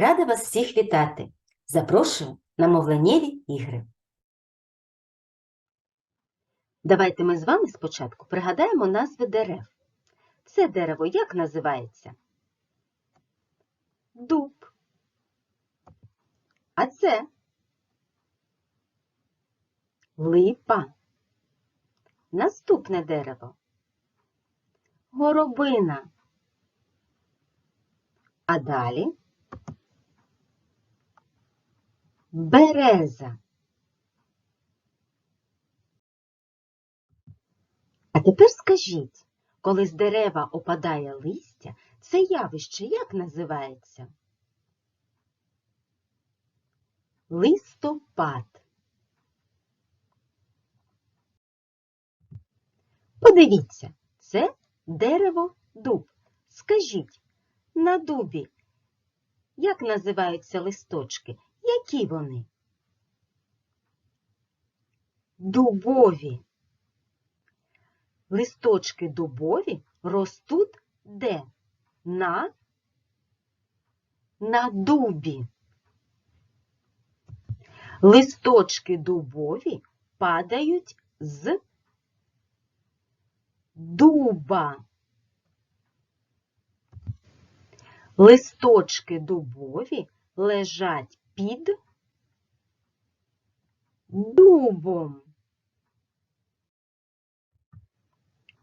Рада вас всіх вітати. Запрошую на мовленнєві ігри. Давайте ми з вами спочатку пригадаємо назви дерев. Це дерево як називається? Дуб. А це липа. Наступне дерево. Горобина. А далі береза. А тепер скажіть, коли з дерева опадає листя, це явище як називається? Листопад. Подивіться, це дерево дуб. Скажіть, на дубі як називаються листочки? Які вони? Дубові. Листочки дубові ростуть де? На, на дубі. Листочки дубові падають з дуба. Листочки дубові лежать під дубом.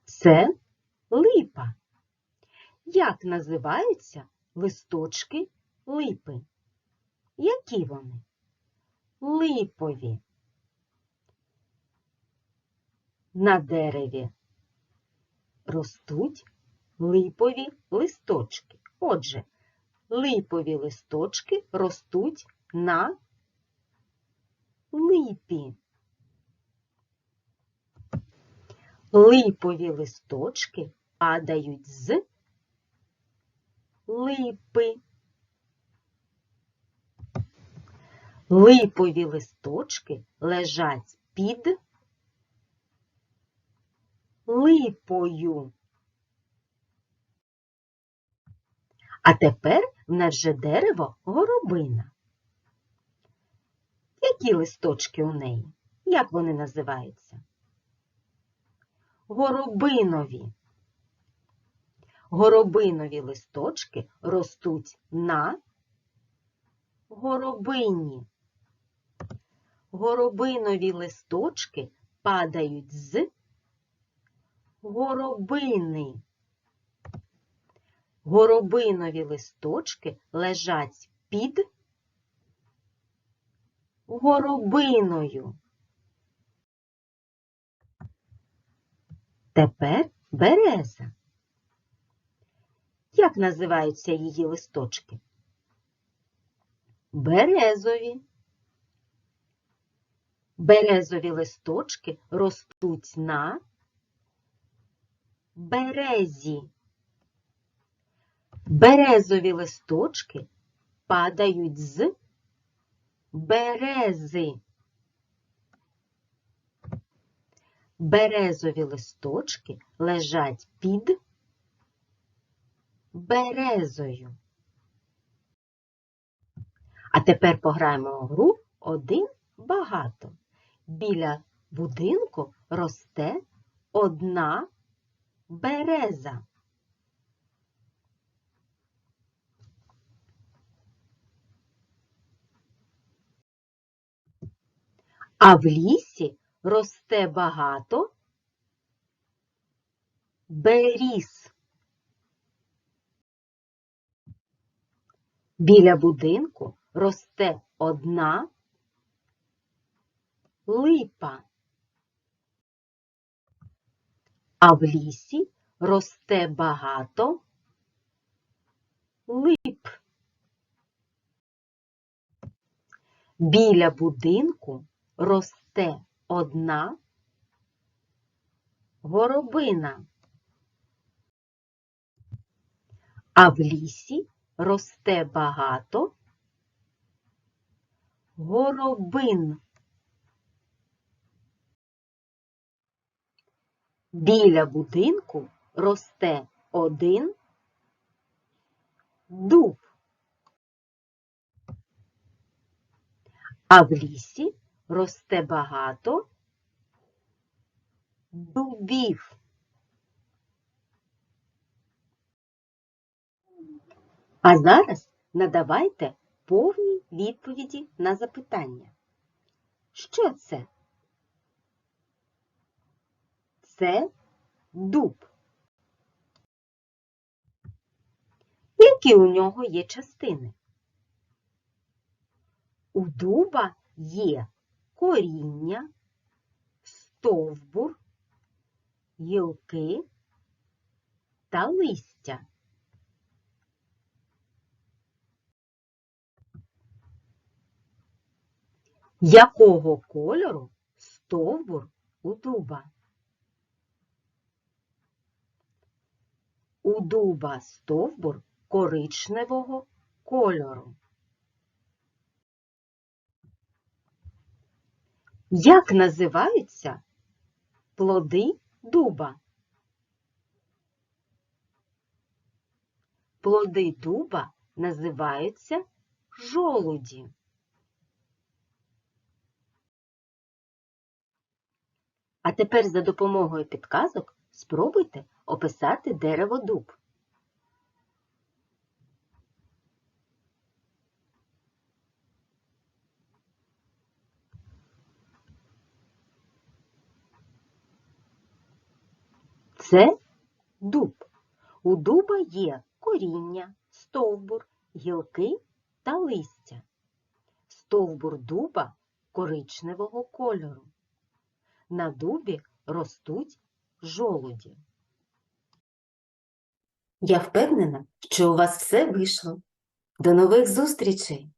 Це липа. Як називаються листочки липи? Які вони? Липові. На дереві ростуть липові листочки. Отже, липові листочки ростуть на липі. Липові листочки падають з липи. Липові листочки лежать під липою. А тепер в нас же дерево горобина. Які листочки у неї? Як вони називаються? Горобинові. Горобинові листочки ростуть на горобині. Горобинові листочки падають з горобини. Горобинові листочки лежать під горобиною. Тепер береза. Як називаються її листочки? Березові. Березові листочки ростуть на березі. Березові листочки падають з берези. Березові листочки лежать під березою. А тепер пограємо у гру один багато. Біля будинку росте одна береза. А в лісі росте багато беріз. Біля будинку росте одна липа. А в лісі росте багато лип. Біля будинку росте одна горобина. А в лісі росте багато горобин. Біля будинку росте один дуб. А в лісі росте багато дубів. А зараз надавайте повні відповіді на запитання. Що це? Це дуб. Які у нього є частини? У дуба є коріння, стовбур, гілки та листя. Якого кольору стовбур у дуба? У дуба стовбур коричневого кольору. Як називаються плоди дуба? Плоди дуба називаються жолуді. А тепер за допомогою підказок спробуйте описати дерево дуб. Це дуб. У дуба є коріння, стовбур, гілки та листя. Стовбур дуба коричневого кольору. На дубі ростуть жолуді. Я впевнена, що у вас все вийшло. До нових зустрічей!